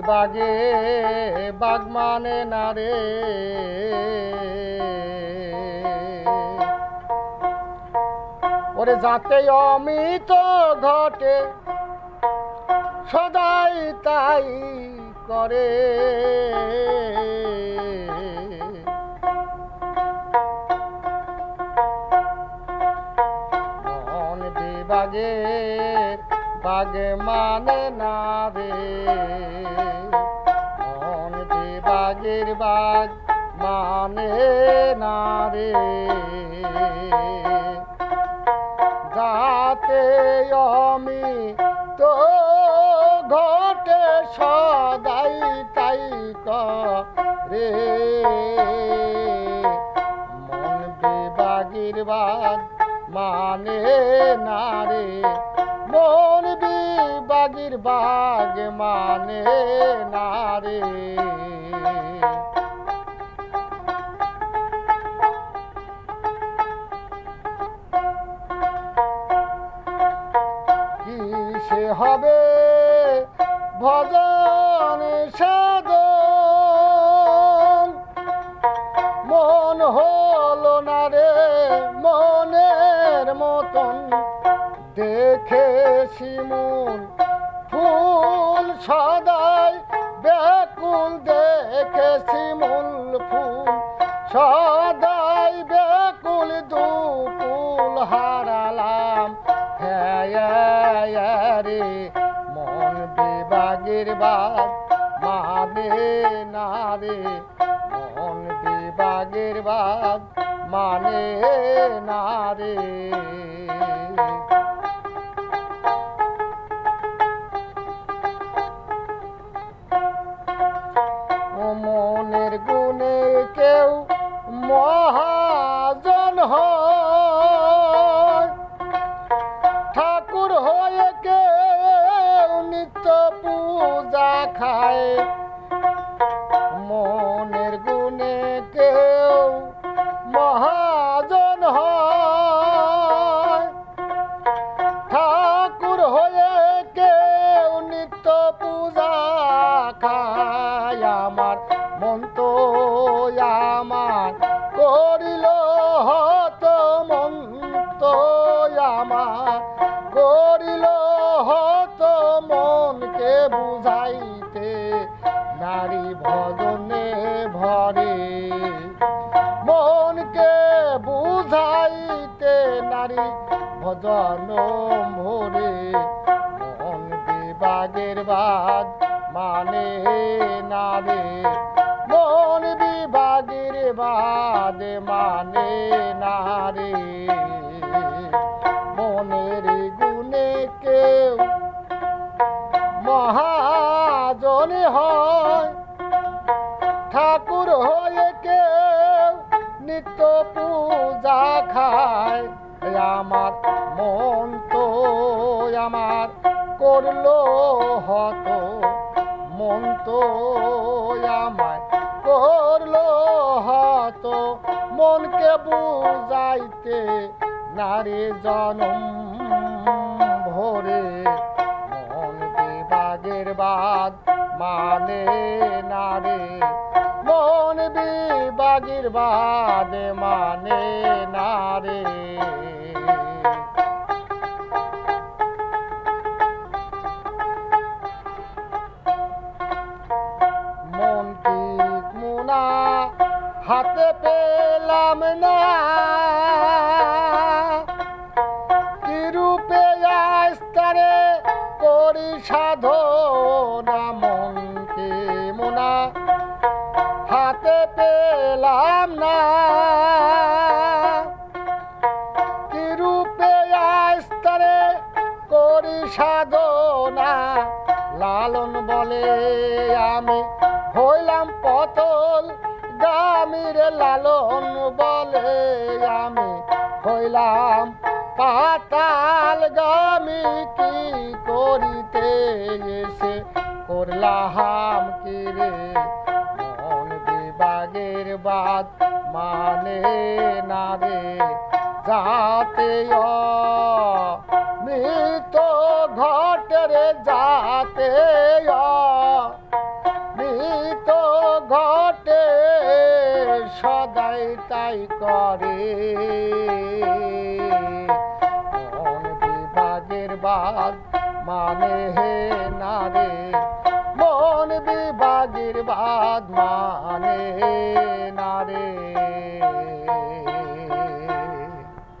বিভাগে বাঘ মানে না রে। ওরে যাতে অমিত ঘটে সদাই তাই করে। মন বিভাগে বাগে মানে না রে। মন বিভাগের বাগ মানে না রে। যাতে আমি তো ঘটে সদাই তাই রে মন বিবাগির বাগ মানে না রে। মন বিবাগির বাগ মানে না রে। কি সে হবে ভজন সাধন? মন হলো না রে মনের মতন। দেখে শিমুল ফুল সদাই বেকুল দেখে শিমুল ফুল। সদাই বেকুল দুকুল হারালাম। হ্যাঁ রে, মন বিভাগের বাদ মানে না রে। মন বিভাগের বাদ মানে না রে। মহাজন ঠাকুর হয়ে কেউ নিত্য পূজা খায়। আমার মন আমার করিল হত মন আমার করিল হত মনকে বুঝাইতে নারী ভজনে বুঝাইতে নারী ভজন ভরে মন বিভাগের বাদ মানে না রে। মন বিভাগের বাদ মানে না রে। মনের গুণে কেউ মহাজন হয়। ঠাকুর হয়ে কেউ নিত্য পূজা খায়। আমার মন তো আমার করল হত। মন তো আমায় করল হত। মনকে বুঝাইতে নারী জনম ভরে। মন বিভাগের বাদ মানে না রে। মন বিভাগের বাদ মানে না রে? মন মুনা, হাতে পেলাম না। কি রূপে আস্তারে করি সাধনা সাধনা। লালন বলে আমি হইলাম পতল। গামির লালন বলে আমি হইলাম পাতাল। গামি কি করিতে এসে করলাম কি রে? মন বিভাগের বাদ মানে না রে? যাতে মৃত ঘটের যাতে মৃত ঘটে সদাই তাই করে। বিভাগের বাদ মানে হে না রে মন বিভাগের বাদ মানে না রে